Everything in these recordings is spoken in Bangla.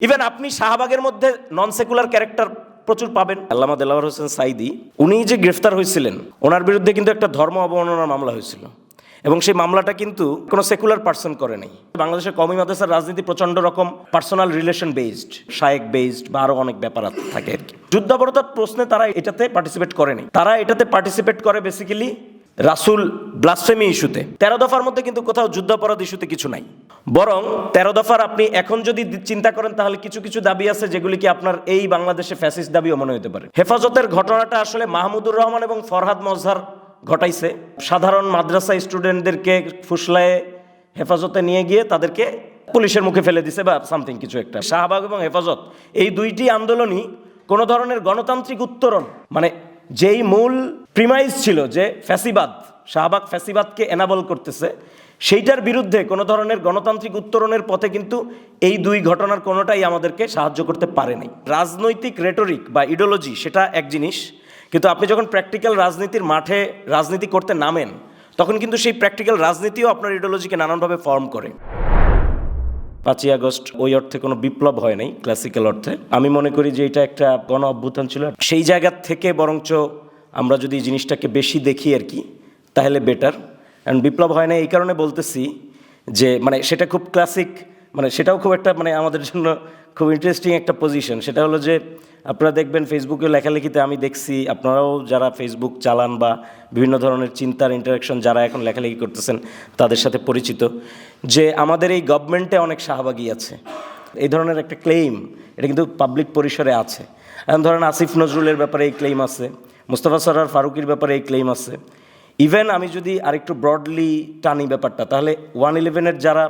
ইভেন আপনি শাহবাগের মধ্যে নন সেকুলার ক্যারেক্টার প্রচুর পাবেন। আল্লামা দেলাওয়ার হোসেন সাইদি, উনি যে গ্রেফতার হয়েছিলেন, ওনার বিরুদ্ধে কিন্তু একটা ধর্ম অবমাননার মামলা হয়েছিল। এবং সেই মামলাটা কিন্তু কোনো সেকুলার পার্সন করে নাই। বাংলাদেশের কমি মাদ্রাসার রাজনীতি প্রচণ্ড রকম পার্সোনাল রিলেশন বেসড শায়েক বেসড বা আরও অনেক ব্যাপার থাকে আর কি। যুদ্ধাপরতার প্রশ্নে তারা এটাতে পার্টিসিপেট করেনি তারা এটাতে পার্টিসিপেট করে বেসিক্যালি রাসুল ব্লাসফেমি ইস্যুতে। তেরো দফার মধ্যে কিন্তু কোথাও যুদ্ধাপরাধ ইস্যুতে কিছু নাই। বরং তেরো দফার আপনি এখন যদি চিন্তা করেন, তাহলে কিছু কিছু দাবি আছে যেগুলি কি আপনার এই বাংলাদেশে ফ্যাসিস দাবিও মনে হতে পারে। হেফাজতের ঘটনাটা আসলে মাহমুদুর রহমান এবং ফরহাদ মজহার ঘটাইছে। সাধারণ মাদ্রাসা স্টুডেন্টদেরকে ফুসলায় হেফাজতে নিয়ে গিয়ে তাদেরকে পুলিশের মুখে ফেলে দিছে বা সামথিং কিছু একটা। শাহবাগ এবং হেফাজত, এই দুইটি আন্দোলনই কোনো ধরনের গণতান্ত্রিক উত্তরণ মানে যেই মূল প্রিমাইজ ছিল যে ফ্যাসিবাদ, শাহবাগ ফ্যাসিবাদকে এনাবল করতেছে, সেইটার বিরুদ্ধে কোনো ধরনের গণতান্ত্রিক উত্তরণের পথে কিন্তু এই দুই ঘটনার কোনোটাই আমাদেরকে সাহায্য করতে পারে নাই। রাজনৈতিক রেটরিক বা ইডিওলজি সেটা এক জিনিস, কিন্তু আপনি যখন প্র্যাকটিক্যাল রাজনীতির মাঠে রাজনীতি করতে নামেন, তখন কিন্তু সেই প্র্যাকটিক্যাল রাজনীতিও আপনার ইডিওলজিকে নানানভাবে ফর্ম করে। পাঁচই আগস্ট ওই অর্থে কোনো বিপ্লব হয় নাই ক্লাসিক্যাল অর্থে। আমি মনে করি যে এটা একটা গণ অভ্যুত্থান ছিল। সেই জায়গার থেকে বরঞ্চ আমরা যদি জিনিসটাকে বেশি দেখি আর কি, তাহলে বেটার কারণ বিপ্লব হয় না এই কারণে বলতেছি যে মানে সেটা খুব ক্লাসিক মানে সেটাও খুব একটা মানে আমাদের জন্য খুব ইন্টারেস্টিং একটা পজিশন সেটা হলো যে, আপনারা দেখবেন ফেসবুকে লেখালেখিতে আমি দেখছি, আপনারাও যারা ফেসবুক চালান বা বিভিন্ন ধরনের চিন্তার ইন্টারাকশন যারা এখন লেখালেখি করতেছেন, তাদের সাথে পরিচিত যে, আমাদের এই গভর্নমেন্টে অনেক শাহবাগী আছে। এই ধরনের একটা ক্লেইম এটা কিন্তু পাবলিক পরিসরে আছে। এখন ধরেন আসিফ নজরুলের ব্যাপারে এই ক্লেইম আছে, মুস্তফা সরার ফারুকির ব্যাপারে এই ক্লেইম আছে। ইভেন আমি যদি আরেকটু ব্রডলি টানি ব্যাপারটা, তাহলে ওয়ান ইলেভেনের যারা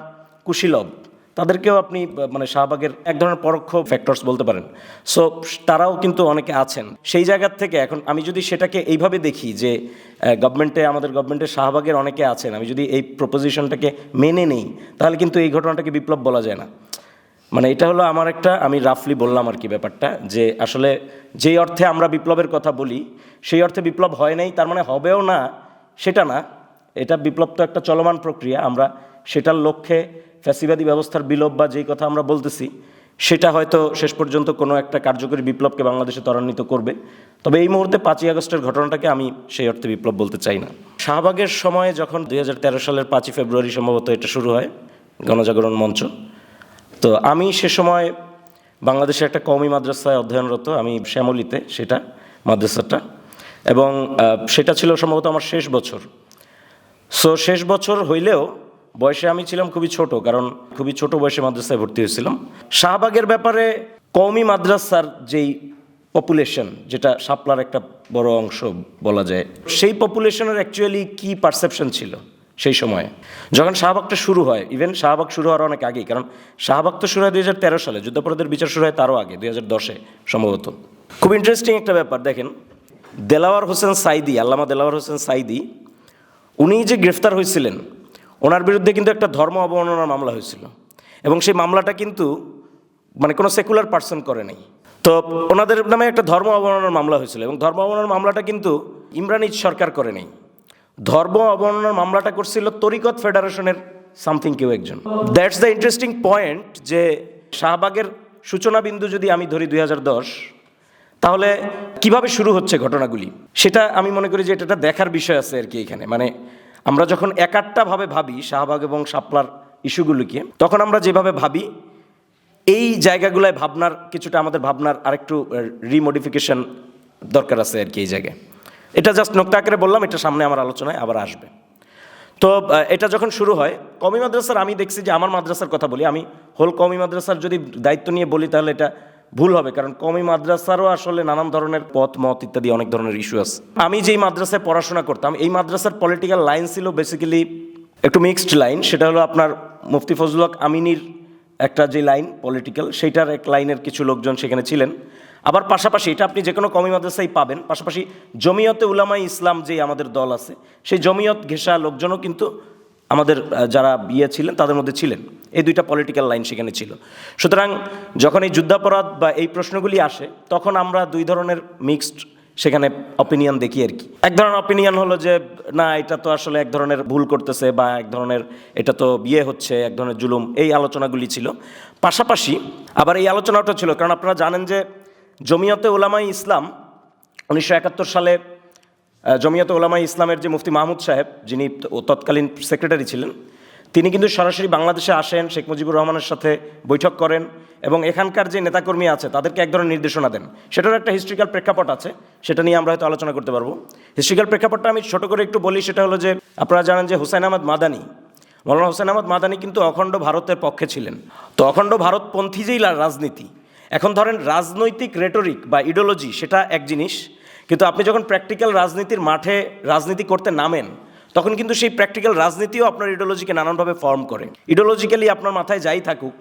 কুশীলব তাদেরকেও আপনি মানে শাহবাগের এক ধরনের পরোক্ষ ফ্যাক্টরস বলতে পারেন। সো তারাও কিন্তু অনেকে আছেন। সেই জায়গার থেকে এখন আমি যদি সেটাকে এইভাবে দেখি যে গভর্নমেন্টে আমাদের গভর্নমেন্টের শাহবাগের অনেকে আছেন, আমি যদি এই প্রপোজিশনটাকে মেনে নেই, তাহলে কিন্তু এই ঘটনাটাকে বিপ্লব বলা যায় না। মানে এটা হলো আমার একটা, আমি রাফলি বললাম আর কি ব্যাপারটা, যে আসলে যেই অর্থে আমরা বিপ্লবের কথা বলি, সেই অর্থে বিপ্লব হয় নাই, তার মানে হবেও না, সেটা না। এটা বিপ্লব তো একটা চলমান প্রক্রিয়া, আমরা সেটার লক্ষ্যে ফ্যাসিবাদী ব্যবস্থার বিলোপ বা যেই কথা আমরা বলতেছি, সেটা হয়তো শেষ পর্যন্ত কোনো একটা কার্যকরী বিপ্লবকে বাংলাদেশে ত্বরান্বিত করবে। তবে এই মুহূর্তে পাঁচই আগস্টের ঘটনাটাকে আমি সেই অর্থে বিপ্লব বলতে চাই না। শাহবাগের সময় যখন দু হাজার তেরো সালের পাঁচই ফেব্রুয়ারি সম্ভবত এটা শুরু হয়, গণজাগরণ মঞ্চ, তো আমি সে সময় বাংলাদেশের একটা কওমি মাদ্রাসায় অধ্যয়নরত, আমি শ্যামলিতে সেটা, মাদ্রাসাটা, এবং সেটা ছিল সম্ভবত আমার শেষ বছর। সো শেষ বছর হইলেও বয়সে আমি ছিলাম খুবই ছোট, কারণ খুবই ছোট বয়সে মাদ্রাসায় ভর্তি হয়েছিলাম। শাহবাগের ব্যাপারে কওমি মাদ্রাসার যেই পপুলেশন যেটা সাপলার একটা বড় অংশ বলা যায়, সেই পপুলেশনের অ্যাকচুয়ালি কি পারসেপশন ছিল সেই সময়ে? যখন শাহবাগটা শুরু হয় ইভেন শাহবাগ শুরু হওয়ার অনেক আগেই, কারণ শাহবাগ তো শুরু হয় দুই হাজার তেরো সালে, যুদ্ধাপরাধের বিচার শুরু হয় তারও আগে, দুই হাজার দশে সম্ভবত। খুব ইন্টারেস্টিং একটা ব্যাপার, দেখেন, দেলাওয়ার হোসেন সাইদি, আল্লামা দেলাওয়ার হোসেন সাইদি উনি যে গ্রেফতার হয়েছিলেন ওনার বিরুদ্ধে কিন্তু একটা ধর্ম অবমাননার মামলা হয়েছিল। এবং সেই মামলাটা কিন্তু মানে কোনো সেকুলার পার্সন করে নাই। তো ওনাদের নামে একটা ধর্ম অবমাননার মামলা হয়েছিল এবং ধর্ম অবমাননার মামলাটা কিন্তু ইমরানিজ সরকার করে নেই। ধর্ম অবমাননার মামলাটা করছিল তরিকত ফেডারেশনের সামথিং কেউ একজন। দ্যাটস দ্য ইন্টারেস্টিং পয়েন্ট যে শাহবাগের সূচনা বিন্দু যদি আমি ধরি দুই হাজার দশ, তাহলে কীভাবে শুরু হচ্ছে ঘটনাগুলি? সেটা আমি মনে করি যে এটা দেখার বিষয় আছে আর কি এখানে। মানে আমরা যখন একাট্টাভাবে ভাবি শাহবাগ এবং শাপলার ইস্যুগুলিকে, তখন আমরা যেভাবে ভাবি, এই জায়গাগুলোয় ভাবনার কিছুটা আমাদের ভাবনার আরেকটু রিমোডিফিকেশন দরকার আছে আর কি এই জায়গায়। এটা জাস্ট নোক্তা আকারে বললাম, এটা সামনে আমার আলোচনায় আবার আসবে। তো এটা যখন শুরু হয় কমি মাদ্রাসার আমি দেখছি যে, আমার মাদ্রাসার কথা বলি, আমি হোল কমি মাদ্রাসার যদি দায়িত্ব নিয়ে বলি, তাহলে এটা ভুল হবে, কারণ কমি মাদ্রাসারও আসলে নানান ধরনের পথ, মত ইত্যাদি অনেক ধরনের ইস্যু আছে। আমি যেই মাদ্রাসায় পড়াশোনা করতাম, এই মাদ্রাসার পলিটিক্যাল লাইন ছিল বেসিক্যালি একটু মিক্সড লাইন সেটা হলো আপনার মুফতি ফজলুল হক আমিনীর একটা যে লাইন পলিটিক্যাল সেইটার এক লাইনের কিছু লোকজন সেখানে ছিলেন। আবার পাশাপাশি এটা আপনি যে কোনো কমি মাদ্রাসায় পাবেন, পাশাপাশি জমিয়তে উলামাই ইসলাম যে আমাদের দল আছে, সেই জমিয়ত ঘেঁষা লোকজনও কিন্তু আমাদের যারা বিয়ে ছিলেন তাদের মধ্যে ছিলেন। এই দুইটা পলিটিক্যাল লাইন সেখানে ছিল। সুতরাং যখন এই যুদ্ধাপরাধ বা এই প্রশ্নগুলি আসে, তখন আমরা দুই ধরনের মিক্সড সেখানে অপিনিয়ন দেখি আর কি। এক ধরনের অপিনিয়ন হলো যে, না, এটা তো আসলে এক ধরনের ভুল করতেছে বা এক ধরনের এটা তো বিয়ে হচ্ছে, এক ধরনের জুলুম, এই আলোচনাগুলি ছিল। পাশাপাশি আবার এই আলোচনাটা ছিল, কারণ আপনারা জানেন যে জমিয়তে ওলামাই ইসলাম উনিশশো একাত্তর সালে জমিয়তে ওলামাই ইসলামের যে মুফতি মাহমুদ সাহেব, যিনি তৎকালীন সেক্রেটারি ছিলেন, তিনি কিন্তু সরাসরি বাংলাদেশে আসেন, শেখ মুজিবুর রহমানের সাথে বৈঠক করেন এবং এখানকার যে নেতাকর্মী আছে, তাদেরকে এক ধরনের নির্দেশনা দেন। সেটার একটা হিস্ট্রিক্যাল প্রেক্ষাপট আছে, সেটা নিয়ে আমরা হয়তো আলোচনা করতে পারব। হিস্ট্রিক্যাল প্রেক্ষাপটটা আমি ছোটো করে একটু বলি, সেটা হলো যে, আপনারা জানেন যে হুসাইন আহমদ মাদানি, মৌলানা হোসেন আহমদ মাদানি কিন্তু অখণ্ড ভারতের পক্ষে ছিলেন। তো অখণ্ড ভারতপন্থী যেই রাজনীতি, এখন ধরেন রাজনৈতিক রেটরিক বা ইডিওলজি সেটা এক জিনিস কিন্তু আপনি যখন প্র্যাকটিক্যাল রাজনীতির মাঠে রাজনীতি করতে নামেন, তখন কিন্তু সেই প্র্যাকটিক্যাল রাজনীতিও আপনার ইডিওলজিকে নানানভাবে ফর্ম করে। ইডিওলজিক্যালি আপনার মাথায় যাই থাকুক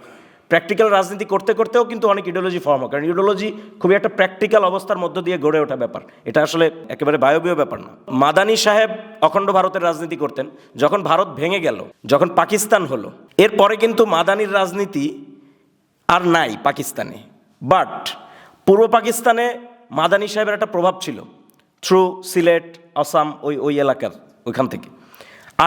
প্র্যাকটিক্যাল রাজনীতি করতে করতেও কিন্তু অনেক ইডিওলজি ফর্ম হয়। কারণ ইডিওলজি খুবই একটা প্র্যাকটিক্যাল অবস্থার মধ্য দিয়ে গড়ে ওঠা ব্যাপার। এটা আসলে একেবারে বায়বীয় ব্যাপার না। মাদানী সাহেব অখণ্ড ভারতের রাজনীতি করতেন। যখন ভারত ভেঙে গেল, যখন পাকিস্তান হলো, এরপরে কিন্তু মাদানির রাজনীতি আর নাই পাকিস্তানে। বাট পূর্ব পাকিস্তানে মাদানী সাহেবের একটা প্রভাব ছিল। থ্রু সিলেট আসাম ওই ওই এলাকার ওইখান থেকে।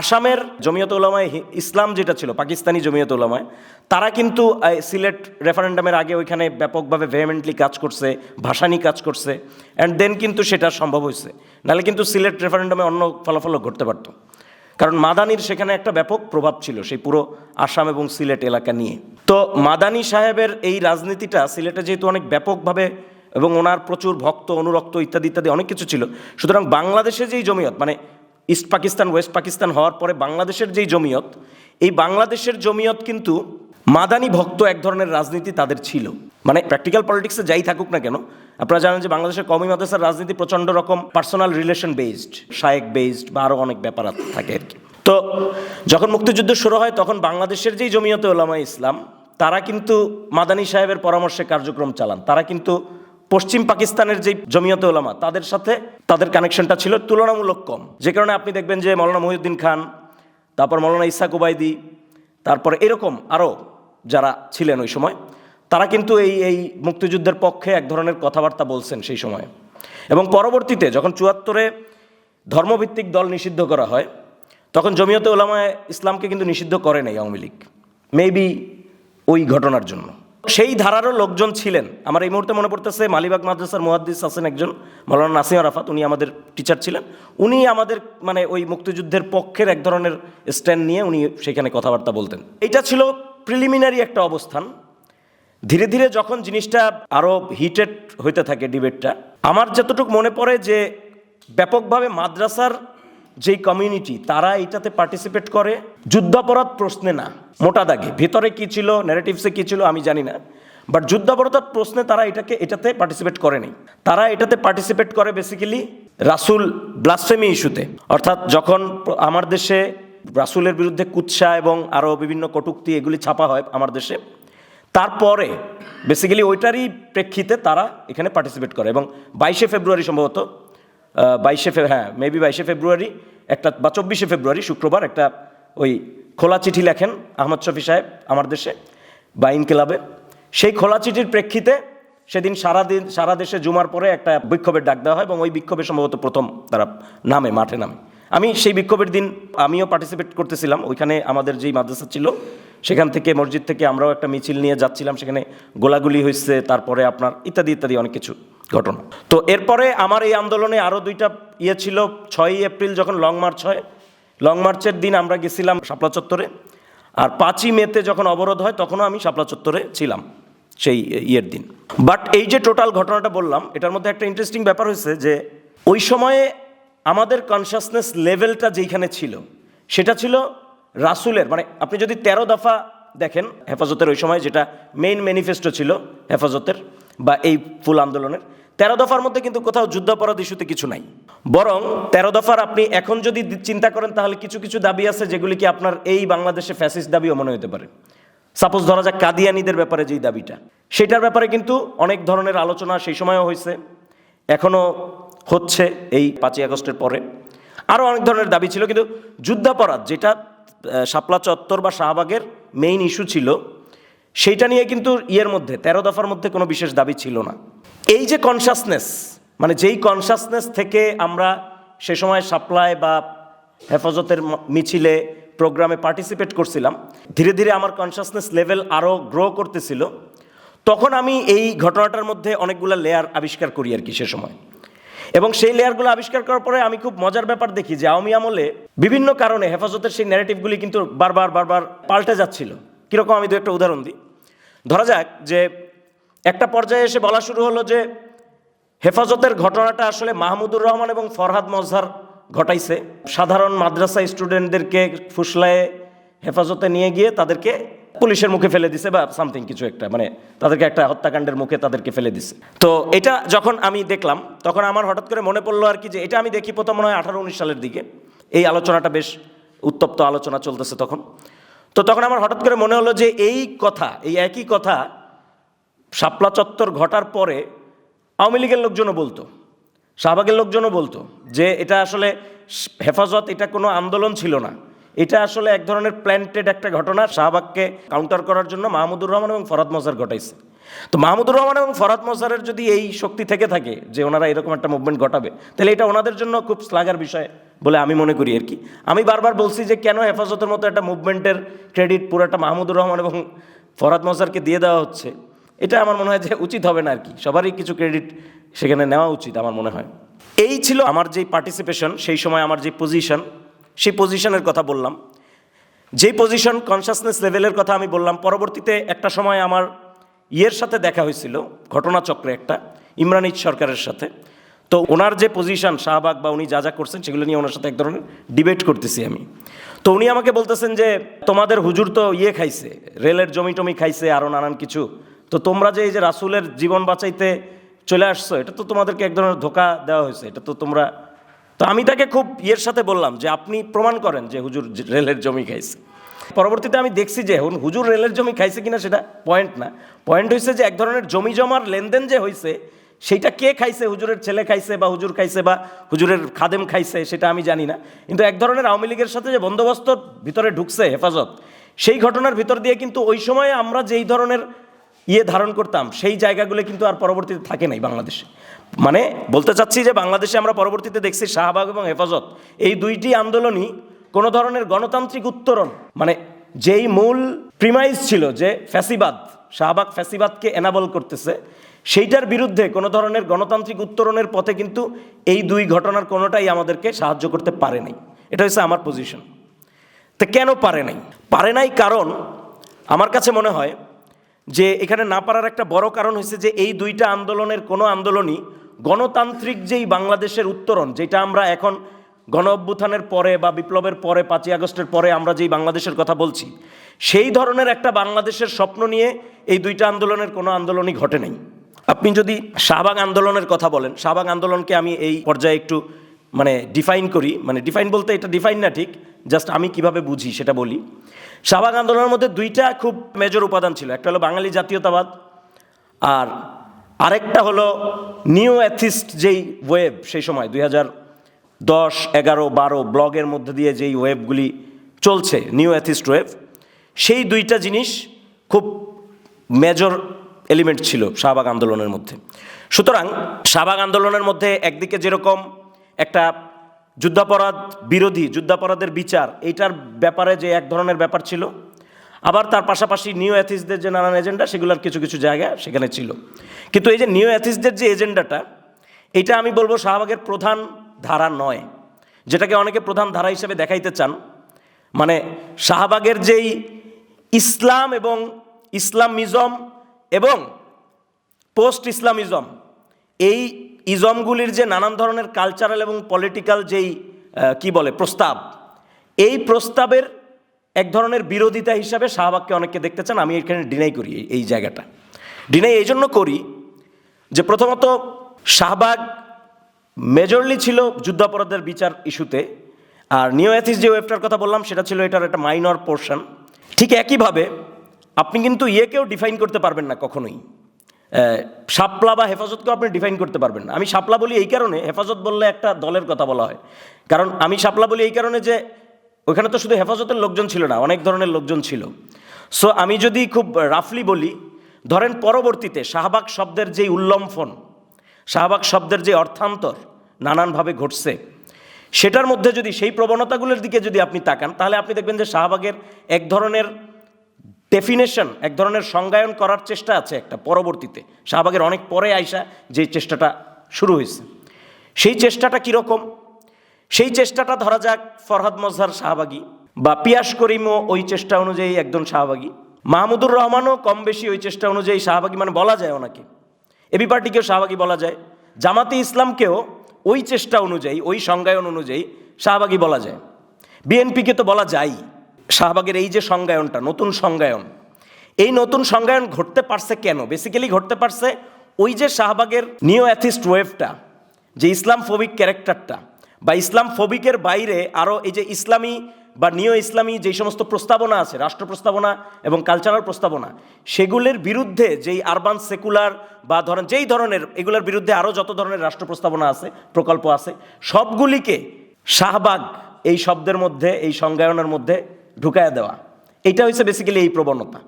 আসামের জমিয়ত উলামায় ইসলাম যেটা ছিল, পাকিস্তানি জমিয়ত উলামায়, তারা কিন্তু সিলেট রেফারেন্ডামের আগে ওইখানে ব্যাপকভাবে ভেহেমেন্টলি কাজ করছে ভাসানি কাজ করছে অ্যান্ড দেন কিন্তু সেটা সম্ভব হয়েছে। নাহলে কিন্তু সিলেট রেফারেন্ডামে অন্য ফলাফলও ঘটতে পারতো। কারণ মাদানির সেখানে একটা ব্যাপক প্রভাব ছিল, সেই পুরো আসাম এবং সিলেট এলাকা নিয়ে। তো মাদানি সাহেবের এই রাজনীতিটা সিলেটে যেহেতু অনেক ব্যাপকভাবে এবং ওনার প্রচুর ভক্ত, অনুরক্ত ইত্যাদি ইত্যাদি অনেক কিছু ছিল। সুতরাং বাংলাদেশে যেই জমিয়ত মানে ইস্ট পাকিস্তান, ওয়েস্ট পাকিস্তান হওয়ার পরে বাংলাদেশের যেই জমিয়ত, এই বাংলাদেশের জমিয়ত কিন্তু মাদানি ভক্ত এক ধরনের রাজনীতি তাদের ছিল। মানে প্র্যাকটিক্যাল পলিটিক্সে যাই থাকুক না কেন, আপনারা জানেন যে বাংলাদেশের কমি মাদ্রাসার রাজনীতি প্রচণ্ড রকম পার্সোনাল রিলেশন বেসড শায়েক বেসড বা আরও অনেক ব্যাপার থাকে আর কি। তো যখন মুক্তিযুদ্ধ শুরু হয়, তখন বাংলাদেশের যেই জমিয়তে ওলামা ইসলাম, তারা কিন্তু মাদানী সাহেবের পরামর্শে কার্যক্রম চালান। তারা কিন্তু পশ্চিম পাকিস্তানের যে জমিয়তে ওলামা, তাদের সাথে তাদের কানেকশনটা ছিল তুলনামূলক কম। যে কারণে আপনি দেখবেন যে মৌলানা মহিউদ্দিন খান, তারপর মৌলানা ইসাক উবাইদি, তারপরে এরকম আরও যারা ছিলেন ওই সময়, তারা কিন্তু এই এই মুক্তিযুদ্ধের পক্ষে এক ধরনের কথাবার্তা বলছেন সেই সময়ে। এবং পরবর্তীতে যখন চুয়াত্তরে ধর্মভিত্তিক দল নিষিদ্ধ করা হয়, তখন জমিয়তে ওলামায় ইসলামকে কিন্তু নিষিদ্ধ করে নাই আওয়ামী লীগ। মেবি ওই ঘটনার জন্য। সেই ধারারও লোকজন ছিলেন। আমার এই মুহূর্তে মনে পড়তেছে, মালিবাগ মাদ্রাসার মুহাদ্দিস আছেন একজন, মৌলানা নাসিম আরাফাত, উনি আমাদের টিচার ছিলেন। উনি আমাদের মানে ওই মুক্তিযুদ্ধের পক্ষের এক ধরনের স্ট্যান্ড নিয়ে উনি সেখানে কথাবার্তা বলতেন। এটা ছিল প্রিলিমিনারি একটা অবস্থান। ধীরে ধীরে যখন জিনিসটা আরও হিটেড হইতে থাকে ডিবেটটা আমার যতটুকু মনে পড়ে যে ব্যাপকভাবে মাদ্রাসার যেই কমিউনিটি তারা এটাতে পার্টিসিপেট করে। যুদ্ধাপরাধ প্রশ্নে না, মোটা দাগে। ভেতরে কি ছিল ন্যারেটিভসে কি ছিল, আমি জানি না। বাট যুদ্ধাপরাধ প্রশ্নে তারা এটাকে, এটাতে পার্টিসিপেট করেনি তারা এটাতে পার্টিসিপেট করে বেসিক্যালি রাসুল ব্লাসফেমি ইস্যুতে অর্থাৎ যখন আমার দেশে রাসুলের বিরুদ্ধে কুৎসা এবং আরও বিভিন্ন কটুক্তি, এগুলি ছাপা হয় আমার দেশে, তারপরে বেসিক্যালি ওইটারই প্রেক্ষিতে তারা এখানে পার্টিসিপেট করে। এবং বাইশে ফেব্রুয়ারি সম্ভবত বাইশে ফে হ্যাঁ মেবি বাইশে ফেব্রুয়ারি, একটা বা চব্বিশে ফেব্রুয়ারি, শুক্রবার একটা ওই খোলা চিঠি লেখেন আহমদ শফি সাহেব আমার দেশে, বা ইনকেলাবে। সেই খোলা চিঠির প্রেক্ষিতে সেদিন সারা দিন, সারা দেশে জুমার পরে একটা বিক্ষোভের ডাক দেওয়া হয় এবং ওই বিক্ষোভে সম্ভবত প্রথম তারা নামে, মাঠে নামে। আমি সেই বিক্ষোভের দিন আমিও পার্টিসিপেট করতেছিলাম, ওইখানে আমাদের যেই মাদ্রাসা ছিল, সেখান থেকে মসজিদ থেকে আমরাও একটা মিছিল নিয়ে যাচ্ছিলাম, সেখানে গোলাগুলি হয়েছে তারপরে আপনার ইত্যাদি ইত্যাদি অনেক কিছু। ঘটনা। তো এরপরে আমার এই আন্দোলনে আরও দুইটা ইয়ে ছিল। ছয়ই এপ্রিল যখন লং মার্চ হয়, লং মার্চের দিন আমরা গেছিলাম শাপলা চত্বরে। আর পাঁচই মেতে যখন অবরোধ হয়, তখনও আমি শাপলা চত্বরে ছিলাম সেই ইয়ের দিন। বাট এই যে টোটাল ঘটনাটা বললাম, এটার মধ্যে একটা ইন্টারেস্টিং ব্যাপার হয়েছে যে, ওই সময়ে আমাদের কনসাসনেস লেভেলটা যেইখানে ছিল, সেটা ছিল রাসুলের মানে আপনি যদি তেরো দফা দেখেন হেফাজতের ওই সময় যেটা মেইন ম্যানিফেস্টো ছিল হেফাজতের বা এই ফুল আন্দোলনের তেরো দফার মধ্যে কিন্তু কোথাও যুদ্ধাপরাধ ইস্যুতে কিছু নাই। বরং তেরো দফার আপনি এখন যদি চিন্তা করেন, তাহলে কিছু কিছু দাবি আছে যেগুলি কি আপনার এই বাংলাদেশে ফ্যাসিস্ট দাবিও মনে হতে পারে। সাপোজ ধরা যাক কাদিয়ানিদের ব্যাপারে যেই দাবিটা। সেটার ব্যাপারে কিন্তু অনেক ধরনের আলোচনা সেই সময়ও হয়েছে। এখনও হচ্ছে এই পাঁচই আগস্টের পরে। আরও অনেক ধরনের দাবি ছিল, কিন্তু যুদ্ধাপরাধ যেটা শাপলা চত্বর বা শাহবাগের মেইন ইস্যু ছিল, সেইটা নিয়ে কিন্তু ইয়ের মধ্যে, তেরো দফার মধ্যে কোনো বিশেষ দাবি ছিল না। এই যে কনসাসনেস মানে যেই কনসাসনেস থেকে আমরা সে সময় সাপ্লাই বা হেফাজতের মিছিলে প্রোগ্রামে পার্টিসিপেট করছিলাম, ধীরে ধীরে আমার কনসাসনেস লেভেল আরও গ্রো করতেছিল, তখন আমি এই ঘটনাটার মধ্যে অনেকগুলো লেয়ার আবিষ্কার করি আর কি সে সময়। এবং সেই লেয়ারগুলো আবিষ্কার করার পরে আমি খুব মজার ব্যাপার দেখি যে আওয়ামী আমলে বিভিন্ন কারণে হেফাজতের সেই ন্যারেটিভগুলি কিন্তু বারবার বারবার পাল্টে যাচ্ছিল। কীরকম আমি দু একটা উদাহরণ দিই। ধরা যাক যে একটা পর্যায়ে এসে বলা শুরু হলো যে হেফাজতের ঘটনাটা আসলে মাহমুদুর রহমান এবং ফরহাদ মজহার ঘটাইছে। সাধারণ মাদ্রাসা স্টুডেন্টদেরকে ফুসলায় হেফাজতে নিয়ে গিয়ে তাদেরকে পুলিশের মুখে ফেলে দিছে বা সামথিং কিছু একটা মানে তাদেরকে একটা হত্যাকাণ্ডের মুখে তাদেরকে ফেলে দিছে। তো এটা যখন আমি দেখলাম, তখন আমার হঠাৎ করে মনে পড়ল আর কি যে এটা আমি দেখি প্রথম মনে হয় আঠারো উনিশ সালের দিকে। এই আলোচনাটা বেশ উত্তপ্ত আলোচনা চলতেছে তখন। তো তখন আমার হঠাৎ করে মনে হলো যে এই কথা, এই একই কথা শাপলা চত্বর ঘটার পরে আওয়ামী লীগের লোকজনও বলতো, শাহবাগের লোকজনও বলতো যে এটা আসলে হেফাজত, এটা কোনো আন্দোলন ছিল না। এটা আসলে এক ধরনের প্ল্যান্টেড একটা ঘটনা শাহবাগকে কাউন্টার করার জন্য মাহমুদুর রহমান এবং ফরাদ মজার ঘটাইছে। তো মাহমুদুর রহমান এবং ফরাদ মজারের যদি এই শক্তি থেকে থাকে যে ওনারা এরকম একটা মুভমেন্ট ঘটাবে, তাহলে এটা ওনাদের জন্য খুব শ্লাঘার বিষয় বলে আমি মনে করি আর কি। আমি বারবার বলছি যে কেন হেফাজতের মতো একটা মুভমেন্টের ক্রেডিট পুরোটা মাহমুদুর রহমান এবং ফরাদ মজারকে দিয়ে দেওয়া হচ্ছে? এটা আমার মনে হয় যে উচিত হবে না আর কি। সবারই কিছু ক্রেডিট সেখানে নেওয়া উচিত আমার মনে হয়। এই ছিল আমার যেই পার্টিসিপেশন সেই সময় আমার যে পজিশন সেই পজিশনের কথা বললাম। যেই পজিশন কনসাসনেস লেভেলের কথা আমি বললাম, পরবর্তীতে একটা সময় আমার ইয়ের সাথে দেখা হয়েছিল, ঘটনাচক্রে একটা, ইমরান ইজ সরকারের সাথে। তো ওনার যে পজিশন শাহবাগ বা উনি যা যা করছেন, সেগুলো নিয়ে ওনার সাথে এক ধরনের ডিবেট করতেছি আমি। তো উনি আমাকে বলতেছেন যে, তোমাদের হুজুর তো ইয়ে খাইছে, রেলের জমি টমি খাইছে আরও নানান কিছু তো তোমরা যে এই যে রাসুলের জীবন বাঁচাইতে চলে আসছো, এটা তো তোমাদেরকে এক ধরনের ধোকা দেওয়া হয়েছে, এটা তো তোমরা তো আমি তাকে খুব ইয়ের সাথে বললাম যে আপনি প্রমাণ করেন যে হুজুর রেলের জমি খাইছে। পরবর্তীতে আমি দেখছি যে হুন- হুজুর রেলের জমি খাইছে কিনা সেটা পয়েন্ট না। পয়েন্ট হয়েছে যে এক ধরনের জমি জমার লেনদেন যে হয়েছে সেইটা কে খাইছে? হুজুরের ছেলে খাইছে বা হুজুর খাইছে বা হুজুরের খাদেম খাইছে সেটা আমি জানি না। কিন্তু এক ধরনের আওয়ামী লীগের সাথে যে বন্দোবস্ত ভিতরে ঢুকছে হেফাজত, সেই ঘটনার ভিতর দিয়ে কিন্তু ওই সময়ে আমরা যেই ধরনের ইয়ে ধারণ করতাম, সেই জায়গাগুলো কিন্তু আর পরবর্তীতে থাকে নাই বাংলাদেশে। মানে বলতে চাচ্ছি যে বাংলাদেশে আমরা পরবর্তীতে দেখছি শাহবাগ এবং হেফাজত। এই দুইটি আন্দোলনই কোনো ধরনের গণতান্ত্রিক উত্তরণ মানে যেই মূল প্রিমাইজ ছিল যে ফ্যাসিবাদ, শাহবাগ ফ্যাসিবাদকে এনাবল করতেছে, সেইটার বিরুদ্ধে কোনো ধরনের গণতান্ত্রিক উত্তরণের পথে কিন্তু এই দুই ঘটনার কোনোটাই আমাদেরকে সাহায্য করতে পারে নাই। এটা হচ্ছে আমার পজিশন তো কেন পারে নাই? পারে নাই কারণ আমার কাছে মনে হয় যে এখানে না পারার একটা বড় কারণ হয়েছে যে এই দুইটা আন্দোলনের কোনো আন্দোলনই গণতান্ত্রিক যেই বাংলাদেশের উত্তরণ, যেটা আমরা এখন গণ অভ্যুত্থানের পরে বা বিপ্লবের পরে, পাঁচই আগস্টের পরে আমরা যেই বাংলাদেশের কথা বলছি, সেই ধরনের একটা বাংলাদেশের স্বপ্ন নিয়ে এই দুইটা আন্দোলনের কোনো আন্দোলনই ঘটে নাই। আপনি যদি শাহবাগ আন্দোলনের কথা বলেন, শাহবাগ আন্দোলনকে আমি এই পর্যায়ে একটু মানে ডিফাইন করি মানে ডিফাইন বলতে এটা ডিফাইন না ঠিক জাস্ট আমি কীভাবে বুঝি সেটা বলি। শাহবাগ আন্দোলনের মধ্যে দুইটা খুব মেজর উপাদান ছিল, একটা হলো বাঙালি জাতীয়তাবাদ আর আরেকটা হলো নিউ অ্যাথিস্ট যেই ওয়েব সেই সময়, দুই হাজার দশ, এগারো, বারো ব্লগের মধ্যে দিয়ে যেই ওয়েবগুলি চলছে নিউ অ্যাথিস্ট ওয়েব সেই দুইটা জিনিস খুব মেজর এলিমেন্ট ছিল শাহবাগ আন্দোলনের মধ্যে। সুতরাং শাহবাগ আন্দোলনের মধ্যে একদিকে যেরকম একটা যুদ্ধাপরাধ, বিরোধী যুদ্ধাপরাধের বিচার, এইটার ব্যাপারে যে এক ধরনের ব্যাপার ছিল। আবার তার পাশাপাশি নিউ অ্যাথিসদের যে নানান এজেন্ডা, সেগুলোর কিছু কিছু জায়গা সেখানে ছিল। কিন্তু এই যে নিউ অ্যাথিসদের যে এজেন্ডাটা, এটা আমি বলব শাহবাগের প্রধান ধারা নয়। যেটাকে অনেকে প্রধান ধারা হিসেবে দেখাইতে চান। মানে শাহবাগের যেই ইসলাম এবং ইসলামিজম এবং পোস্ট ইসলামিজম এই ইজমগুলির যে নানান ধরনের কালচারাল এবং পলিটিক্যাল যেই কি বলে, প্রস্তাব, এই প্রস্তাবের এক ধরনের বিরোধিতা হিসাবে শাহবাগকে অনেকে দেখতে চান। আমি এখানে ডিনাই করি এই- জায়গাটা। ডিনাই এই জন্য করি যে প্রথমত শাহবাগ মেজরলি ছিল যুদ্ধাপরাধের বিচার ইস্যুতে, আর নিউ অ্যাথিস যে ওয়েবটার কথা বললাম, সেটা ছিল এটার একটা মাইনর পোর্শন ঠিক একইভাবে আপনি কিন্তু ইয়েকেও ডিফাইন করতে পারবেন না কখনোই। শাপলা বা হেফাজতকেও আপনি ডিফাইন করতে পারবেন না। আমি শাপলা বলি এই কারণে, হেফাজত বললে একটা দলের কথা বলা হয়। কারণ আমি শাপলা বলি এই কারণে যে, ওখানে তো শুধু হেফাজতের লোকজন ছিল না, অনেক ধরনের লোকজন ছিল। সো আমি যদি খুব রাফলি বলি, ধরেন পরবর্তীতে শাহবাগ শব্দের যেই উল্লম্ফন, শাহবাগ শব্দের যে অর্থান্তর নানানভাবে ঘটছে, সেটার মধ্যে যদি সেই প্রবণতাগুলোর দিকে যদি আপনি তাকান, তাহলে আপনি দেখবেন যে শাহবাগের এক ধরনের ডেফিনেশন এক ধরনের সংজ্ঞায়ন করার চেষ্টা আছে একটা পরবর্তীতে। শাহবাগের অনেক পরে আইসা যে চেষ্টাটা শুরু হয়েছে। সেই চেষ্টাটা কীরকম? সেই চেষ্টাটা ধরা যাক ফরহাদ মজহার শাহবাগী বা পিয়াস করিমও ওই চেষ্টা অনুযায়ী একজন শাহবাগী। মাহমুদুর রহমানও কম বেশি ওই চেষ্টা অনুযায়ী শাহবাগী মানে বলা যায় ওনাকে। এবি পার্টিকেও শাহবাগী বলা যায়। জামাতে ইসলামকেও ওই চেষ্টা অনুযায়ী, ওই সংজ্ঞায়ন অনুযায়ী শাহবাগী বলা যায়। বিএনপিকে তো বলা যায় শাহবাগের এই যে সংজ্ঞায়নটা, নতুন সংজ্ঞায়ন, এই নতুন সংজ্ঞায়ন ঘটতে পারছে কেন? বেসিক্যালি ঘটতে পারছে ওই যে শাহবাগের নিও অ্যাথিস্ট ওয়েভটা যে ইসলাম ফোবিক ক্যারেক্টারটা, বা ইসলাম ফোবিকের বাইরে আরও এই যে ইসলামী বা নিও ইসলামী যেই সমস্ত প্রস্তাবনা আছে, রাষ্ট্র প্রস্তাবনা এবং কালচারাল প্রস্তাবনা, সেগুলোর বিরুদ্ধে যেই আরবান সেকুলার বা ধরেন যেই ধরনের, এগুলোর বিরুদ্ধে আরও যত ধরনের রাষ্ট্র প্রস্তাবনা আছে, প্রকল্প আছে, সবগুলিকে শাহবাগ এই শব্দের মধ্যে, এই সংজ্ঞায়নের মধ্যে ঢুকায় দেওয়া। এটা হচ্ছে বেসিক্যালি এই প্রবণতা।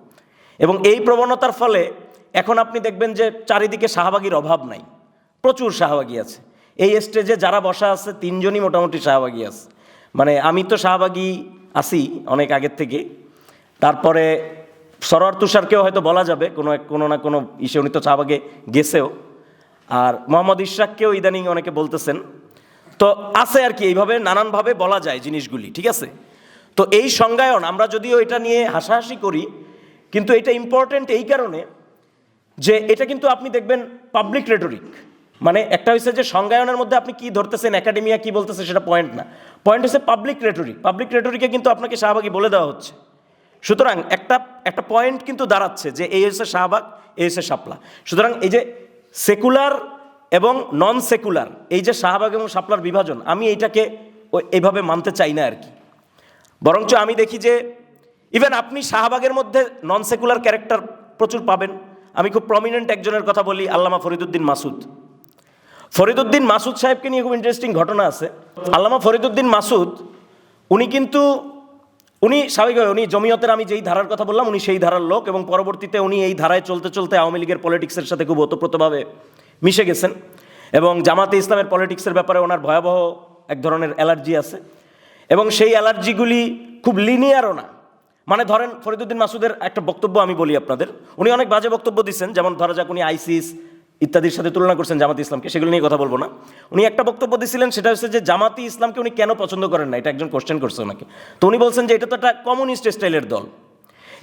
এবং এই প্রবণতার ফলে এখন আপনি দেখবেন যে চারিদিকে শাহবাগীর অভাব নাই। প্রচুর শাহবাগী আছে। এই স্টেজে যারা বসা আছে, তিনজনই মোটামুটি শাহবাগী আছে। মানে আমি তো শাহবাগী আছি অনেক আগের থেকে। তারপরে সরোয়ার তুষারকেও হয়তো বলা যাবে, কোনো এক, কোনো না কোনো ইসে উনি তো শাহবাগে গেছেও। আর মোহাম্মদ ইশরাককেও ইদানিং অনেকে বলতেছেন। তো আছে আর কি, এইভাবে নানানভাবে বলা যায় জিনিসগুলি, ঠিক আছে? তো এই সংজ্ঞায়ন, আমরা যদিও এটা নিয়ে হাসাহাসি করি, কিন্তু এটা ইম্পর্ট্যান্ট এই কারণে যে এটা কিন্তু আপনি দেখবেন পাবলিক রেটরিক মানে একটা হচ্ছে যে সংজ্ঞায়নের মধ্যে আপনি কি ধরতেছেন একাডেমিয়া কি বলতেছে সেটা পয়েন্ট না। পয়েন্ট হচ্ছে পাবলিক রেটরিক পাবলিক রেটরিকে কিন্তু আপনাকে শাহবাগী বলে দেওয়া হচ্ছে। সুতরাং একটা একটা পয়েন্ট কিন্তু দাঁড়াচ্ছে যে এই হচ্ছে শাহবাগ, এই হচ্ছে শাপলা। সুতরাং এই যে সেকুলার এবং নন সেকুলার এই যে শাহবাগ এবং শাপলার বিভাজন, আমি এইটাকে এইভাবে মানতে চাই না আর কি। বরঞ্চ আমি দেখি যে ইভেন আপনি শাহবাগের মধ্যে নন সেকুলার ক্যারেক্টার প্রচুর পাবেন। আমি খুব প্রমিনেন্ট একজনের কথা বলি, আল্লামা ফরিদুদ্দিন মাসুদ। ফরিদুদ্দিন মাসুদ সাহেবকে নিয়ে খুব ইন্টারেস্টিং ঘটনা আছে। আল্লামা ফরিদুদ্দিন মাসুদ, উনি কিন্তু, উনি স্বাভাবিক উনি জমিয়তের আমি যেই ধারার কথা বললাম, উনি সেই ধারার লোক এবং পরবর্তীতে উনি এই ধারায় চলতে চলতে আওয়ামী লীগের পলিটিক্সের সাথে খুব ওতপ্রোতভাবে মিশে গেছেন এবং জামাতে ইসলামের পলিটিক্সের ব্যাপারে ওনার ভয়াবহ এক ধরনের অ্যালার্জি আছে। এবং সেই অ্যালার্জিগুলি খুব লিনিয়ারও না। মানে ধরেন ফরিদুদ্দিন মাসুদের একটা বক্তব্য আমি বলি আপনাদের। উনি অনেক বাজে বক্তব্য দিচ্ছেন, যেমন ধরা যাক উনি আইসিস ইত্যাদির সাথে তুলনা করছেন জামাতি ইসলামকে, সেগুলো নিয়ে কথা বলব না। উনি একটা বক্তব্য দিছিলেন, সেটা হচ্ছে যে জামাতি ইসলামকে উনি কেন পছন্দ করেন না, এটা একজন কোশ্চেন করছে ওনাকে। তো উনি বলছেন যে এটা তো একটা কমিউনিস্ট স্টাইলের দল।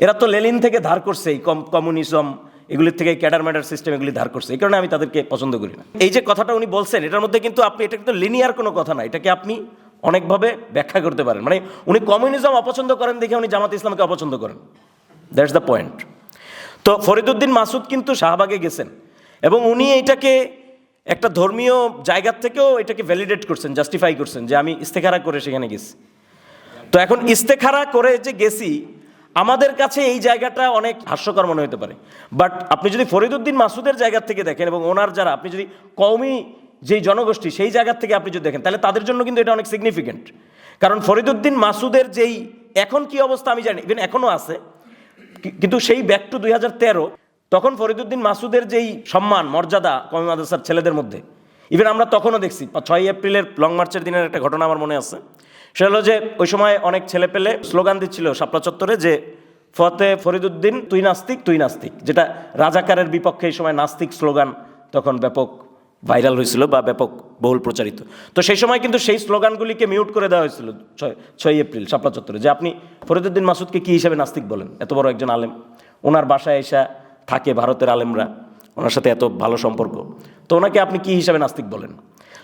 এরা তো লেলিন থেকে ধার করছে, এই কম কমিউনিজম এগুলির থেকে ক্যাডার ম্যাডার সিস্টেম এগুলি ধার করছে, এই কারণে আমি তাদেরকে পছন্দ করি না। এই যে কথাটা উনি বলছেন, এটার মধ্যে কিন্তু আপনি এটা কিন্তু লিনিয়ার কোনো কথা না, এটাকে আপনি অনেকভাবে ব্যাখ্যা করতে পারেন। মানে উনি কমিউনিজম অপছন্দ করেন দেখে উনি জামাত ইসলামকে অপছন্দ করেন। দ্যাটস দ্য পয়েন্ট তো ফরিদুদ্দিন মাসুদ কিন্তু শাহবাগে গেছেন এবং উনি এটাকে একটা ধর্মীয় জায়গার থেকেও এটাকে ভ্যালিডেট করছেন জাস্টিফাই করছেন যে আমি ইস্তেখারা করে সেখানে গেছি। তো এখন ইস্তেখারা করে যে গেছি, আমাদের কাছে এই জায়গাটা অনেক হাস্যকর মনে হতে পারে। বাট আপনি যদি ফরিদুদ্দিন মাসুদের জায়গা থেকে দেখেন এবং ওনার যারা, আপনি যদি কওমি যেই জনগোষ্ঠী, সেই জায়গার থেকে আপনি যদি দেখেন, তাহলে তাদের জন্য কিন্তু এটা অনেক সিগনিফিকেন্ট কারণ ফরিদুদ্দিন মাসুদের যেই এখন কি অবস্থা আমি জানি ইভেন এখনও আছে কিন্তু সেই ব্যাক টু দুই হাজার তেরো, তখন ফরিদুদ্দিন মাসুদের যেই সম্মান, মর্যাদা কমি মাদ্রাসার ছেলেদের মধ্যে ইভেন আমরা তখনও দেখছি ছয় এপ্রিলের লং মার্চের দিনের একটা ঘটনা আমার মনে আছে। সেটা হলো যে, ওই সময় অনেক ছেলে পেলে স্লোগান দিচ্ছিল শাপলা চত্বরে যে, ফতে ফরিদুদ্দিন তুই নাস্তিক তুই নাস্তিক। যেটা রাজাকারের বিপক্ষে এই সময় নাস্তিক স্লোগান তখন ব্যাপক ভাইরাল হয়েছিল বা ব্যাপক বহুল প্রচারিত। তো সেই সময় কিন্তু সেই স্লোগানগুলিকে মিউট করে দেওয়া হয়েছিল ছয় ছয় এপ্রিল, শাপলা চত্বরে, যে আপনি ফরিদুদ্দিন মাসুদকে কী হিসাবে নাস্তিক বলেন? এত বড় একজন আলেম। ওনার বাসায় এসা থাকে ভারতের আলেমরা। ওনার সাথে এত ভালো সম্পর্ক। তো ওনাকে আপনি কি হিসাবে নাস্তিক বলেন?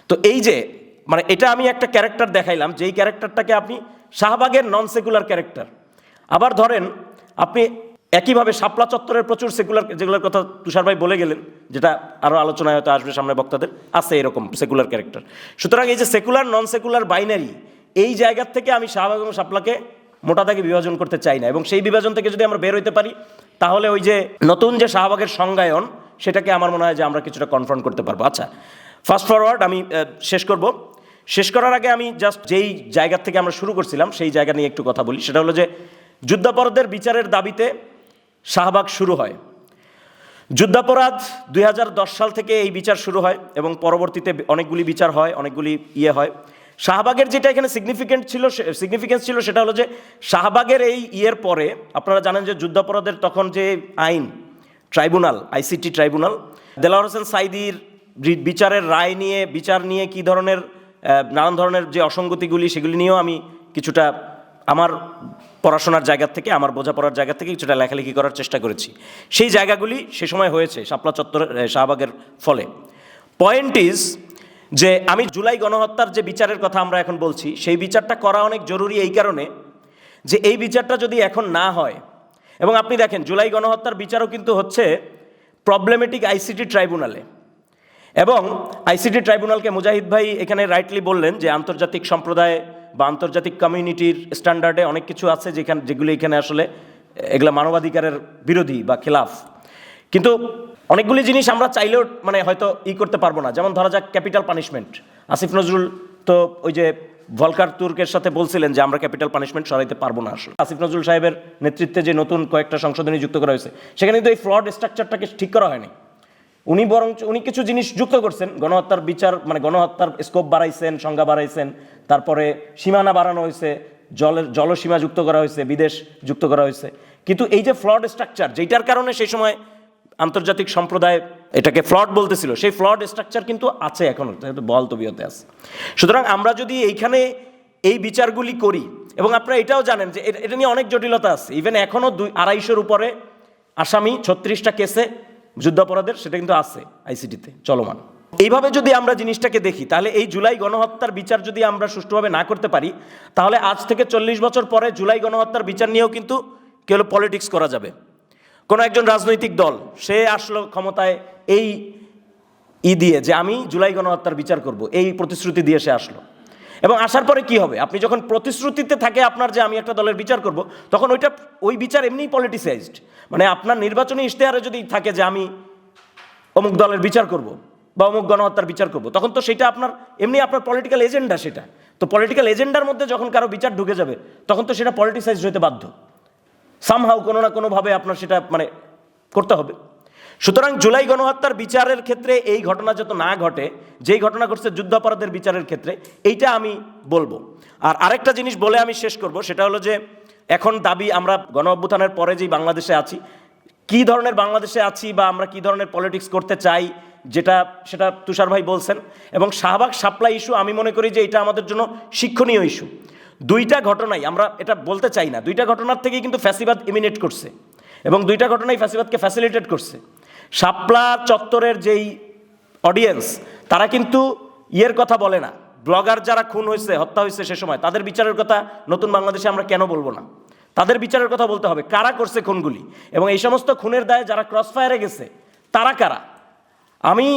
তো এই যে মানে এটা আমি একটা ক্যারেক্টার দেখাইলাম, যেই ক্যারেক্টারটাকে আপনি শাহবাগের নন সেকুলার ক্যারেক্টার। আবার ধরেন, আপনি একইভাবে শাপলা চত্বরের প্রচুর সেকুলার যেগুলোর কথা তুষার ভাই বলে গেলেন, যেটা আরও আলোচনায় হয়তো আসবে সামনে বক্তাদের, আছে এরকম সেকুলার ক্যারেক্টার সুতরাং এই যে সেকুলার নন সেকুলার বাইনারি এই জায়গার থেকে আমি শাহবাগ এবং শাপলাকে মোটা দাগে বিভাজন করতে চাই না। এবং সেই বিভাজন থেকে যদি আমরা বের হইতে পারি, তাহলে ওই যে নতুন যে শাহবাগের সংজ্ঞায়ন, সেটাকে আমার মনে হয় যে আমরা কিছুটা কনফার্ম করতে পারব। আচ্ছা ফাস্ট ফরওয়ার্ড আমি শেষ করব। শেষ করার আগে আমি জাস্ট যেই জায়গা থেকে আমরা শুরু করছিলাম, সেই জায়গা নিয়ে একটু কথা বলি। সেটা হলো যে যুদ্ধাপরাধের বিচারের দাবিতে শাহবাগ শুরু হয়। যুদ্ধাপরাধ দুই হাজার দশ সাল থেকে এই বিচার শুরু হয় এবং পরবর্তীতে অনেকগুলি বিচার হয়, অনেকগুলি ইয়ে হয়। শাহবাগের যেটা এখানে সিগনিফিকেন্ট ছিল সিগনিফিকেন্স ছিল সেটা হলো যে শাহবাগের এই ইয়ের পরে আপনারা জানেন যে যুদ্ধাপরাধের তখন যে আইন, tribunal, ICT tribunal, Delawar Hossain সাইদির বিচারের রায় নিয়ে, বিচার নিয়ে কি ধরনের নানান ধরনের যে অসঙ্গতিগুলি সেগুলি নিয়েও আমি কিছুটা আমার পড়াশোনার জায়গা থেকে আমার বোঝাপড়ার জায়গা থেকে কিছুটা লেখালেখি করার চেষ্টা করেছি। সেই জায়গাগুলি সে সময় হয়েছে শাপলা চত্বরের এ, শাহবাগের ফলে। পয়েন্ট ইজ যে আমি জুলাই গণহত্যার যে বিচারের কথা আমরা এখন বলছি সেই বিচারটা করা অনেক জরুরি এই কারণে যে এই বিচারটা যদি এখন না হয় এবং আপনি দেখেন জুলাই গণহত্যার বিচারও কিন্তু হচ্ছে প্রবলেমেটিক আইসিটি ট্রাইব্যুনালে এবং আইসিটি ট্রাইব্যুনালকে মুজাহিদ ভাই এখানে রাইটলি বললেন যে আন্তর্জাতিক সম্প্রদায় বা আন্তর্জাতিক কমিউনিটির স্ট্যান্ডার্ডে অনেক কিছু আছে যেখানে যেগুলো এখানে আসলে এগুলো মানবাধিকারের বিরোধী বা খেলাফ। কিন্তু অনেকগুলি জিনিস আমরা চাইলেও মানে হয়তো ই করতে পারব না। যেমন ধরা যাক ক্যাপিটাল পানিশমেন্ট আসিফ নজরুল তো ওই যে ভলকার তুর্কের সাথে বলছিলেন যে আমরা ক্যাপিটাল পানিশমেন্ট সরাইতে পারব না আসলে। আসিফ নজরুল সাহেবের নেতৃত্বে যে নতুন কয়েকটা সংশোধনী যুক্ত করা হয়েছে, সেখানে কিন্তু এই ফ্রড স্ট্রাকচারটাকে ঠিক করা হয়নি। উনি বরং উনি কিছু জিনিস যুক্ত করছেন। গণহত্যার বিচার মানে গণহত্যার স্কোপ বাড়াইছেন, সংজ্ঞা বাড়াইছেন। তারপরে সীমানা বাড়ানো হয়েছে জলের জলসীমা যুক্ত করা হয়েছে, বিদেশ যুক্ত করা হয়েছে। কিন্তু এই যে ফ্লড স্ট্রাকচার যেটার কারণে সেই সময় আন্তর্জাতিক সম্প্রদায় এটাকে ফ্লড বলতেছিল, সেই ফ্লড স্ট্রাকচার কিন্তু আছে এখনও বল তবিয়তে আছে। সুতরাং আমরা যদি এইখানে এই বিচারগুলি করি, এবং আপনারা এটাও জানেন যে এটা- এটা নিয়ে অনেক জটিলতা আছে। ইভেন এখনও দুই, আড়াইশোর উপরে আসামি ছত্রিশটা কেসে যুদ্ধাপরাধের, সেটা কিন্তু আছে আইসিটিতে, চলমান। এইভাবে যদি আমরা জিনিসটাকে দেখি, তাহলে এই জুলাই গণহত্যার বিচার যদি আমরা সুষ্ঠুভাবে না করতে পারি, তাহলে আজ থেকে চল্লিশ বছর পরে জুলাই গণহত্যার বিচার নিয়েও কিন্তু কেউ পলিটিক্স করা যাবে। কোনো একজন রাজনৈতিক দল, সে আসলো ক্ষমতায় এই ই দিয়ে যে আমি জুলাই গণহত্যার বিচার করব, এই প্রতিশ্রুতি দিয়ে সে আসলো। এবং আসার পরে কি হবে? আপনি যখন প্রতিশ্রুতিতে থাকে আপনার যে আমি একটা দলের বিচার করব, তখন ওইটা, ওই বিচার এমনিই পলিটিসাইজড মানে আপনার নির্বাচনী ইশতেহারে যদি থাকে যে আমি অমুক দলের বিচার করব বা অমুক গণহত্যার বিচার করব। তখন তো সেটা আপনার, এমনি আপনার পলিটিক্যাল এজেন্ডা সেটা। তো পলিটিক্যাল এজেন্ডার মধ্যে যখন কারও বিচার ঢুকে যাবে, তখন তো সেটা পলিটিসাইজ হতে বাধ্য। সামহাও কোনো না কোনোভাবে আপনার সেটা মানে করতে হবে। সুতরাং জুলাই গণহত্যার বিচারের ক্ষেত্রে এই ঘটনা যত না ঘটে, যেই ঘটনা ঘটছে যুদ্ধাপরাধের বিচারের ক্ষেত্রে, এইটা আমি বলব। আর আরেকটা জিনিস বলে আমি শেষ করব, সেটা হলো যে এখন দাবি আমরা গণ অভ্যুত্থানের পরে যেই বাংলাদেশে আছি কি ধরনের বাংলাদেশে আছি বা আমরা কি ধরনের পলিটিক্স করতে চাই, যেটা, সেটা তুষার ভাই বলছেন। এবং শাহবাগ সাপ্লাই ইস্যু আমি মনে করি যে এটা আমাদের জন্য শিক্ষণীয় ইস্যু দুইটা ঘটনাই, আমরা এটা বলতে চাই না, দুইটা ঘটনার থেকেই কিন্তু ফ্যাসিবাদ ইমিনেট করছে। এবং দুইটা ঘটনাই ফ্যাসিবাদকে ফ্যাসিলিটেট করছে। শাপলা চত্বরের যেই অডিয়েন্স তারা কিন্তু ইয়ের কথা বলে না। ব্লগার যারা খুন হয়েছে, হত্যা হয়েছে সে সময়, তাদের বিচারের কথা নতুন বাংলাদেশে আমরা কেন বলব না? তাদের বিচারের কথা বলতে হবে, কারা করছে খুনগুলি? এবং এই সমস্ত খুনের দায়ে যারা ক্রস ফায়ারে গেছে, তারা কারা? আমি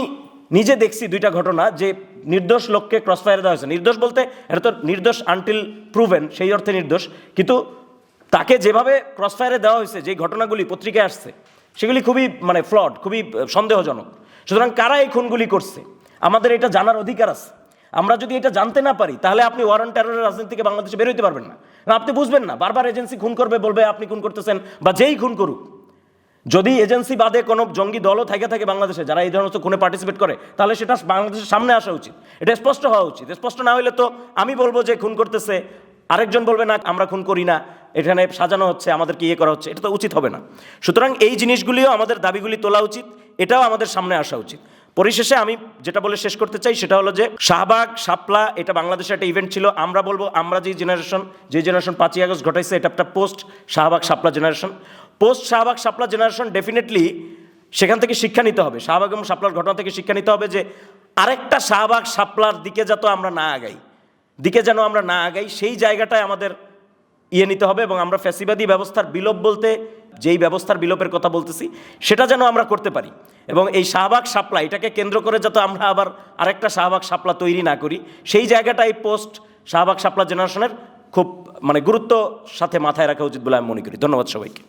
নিজে দেখছি দুইটা ঘটনা যে নির্দোষ লোককে ক্রস ফায়ারে দেওয়া হয়েছে। নির্দোষ বলতে, এটা তো নির্দোষ আনটিল প্রুভেন সেই অর্থে নির্দোষ। কিন্তু তাকে যেভাবে ক্রস ফায়ারে দেওয়া হয়েছে, যে ঘটনাগুলি পত্রিকায় আসছে, সেগুলি খুবই মানে ফ্লড খুবই সন্দেহজনক। সুতরাং কারা এই খুনগুলি করছে? আমাদের এটা জানার অধিকার আছে। আমরা যদি এটা জানতে না পারি, তাহলে আপনি ওয়ারেন্ট টেরোরের রাজনীতি থেকে বাংলাদেশে বেরোতে পারবেন না। আপনি বুঝবেন না, বারবার এজেন্সি খুন করবে, বলবে আপনি খুন করতেছেন বা যেই খুন করুক। যদি এজেন্সি বাদে কোনো জঙ্গি দলও থাকে থাকে বাংলাদেশে, যারা এই ধরনের খুনে পার্টিসিপেট করে, তাহলে সেটা বাংলাদেশের সামনে আসা উচিত। এটা স্পষ্ট হওয়া উচিত। স্পষ্ট না হলে তো আমি বলব যে খুন করতেছে, আরেকজন বলবে না, আমরা খুন করি না, এখানে সাজানো হচ্ছে, আমাদেরকে ইয়ে করা হচ্ছে, এটা তো উচিত হবে না। সুতরাং এই জিনিসগুলিও আমাদের দাবিগুলি তোলা উচিত, এটাও আমাদের সামনে আসা উচিত। পরিশেষে আমি যেটা বলে শেষ করতে চাই, সেটা হলো যে শাহবাগ, শাপলা, এটা বাংলাদেশে একটা ইভেন্ট ছিল। আমরা বলব, আমরা যে জেনারেশন যে জেনারেশন পাঁচই আগস্ট ঘটাইছে, এটা একটা post Shahbag, Shapla generation post Shahbag, Shapla generation definitely সেখান থেকে শিক্ষা নিতে হবে। শাহবাগ এবং শাপলার ঘটনা থেকে শিক্ষা নিতে হবে যে আরেকটা শাহবাগ, শাপলার দিকে যাতে আমরা না আগাই। দিকে যেন আমরা না আগাই, সেই জায়গাটায় আমাদের ইয়ে নিতে হবে এবং আমরা ফ্যাসিবাদী ব্যবস্থার বিলোপ বলতে যেই ব্যবস্থার বিলোপের কথা বলতেছি, সেটা যেন আমরা করতে পারি। এবং এই শাহবাগ সাপ্লা এটাকে কেন্দ্র করে যাতে আমরা আবার আরেকটা শাহবাগ সাপ্লা তৈরি না করি, সেই জায়গাটা এই পোস্ট শাহবাগ সাপ্লা জেনারেশনের খুব মানে গুরুত্ব সাথে মাথায় রাখা উচিত বলে আমি মনে করি। ধন্যবাদ সবাইকে।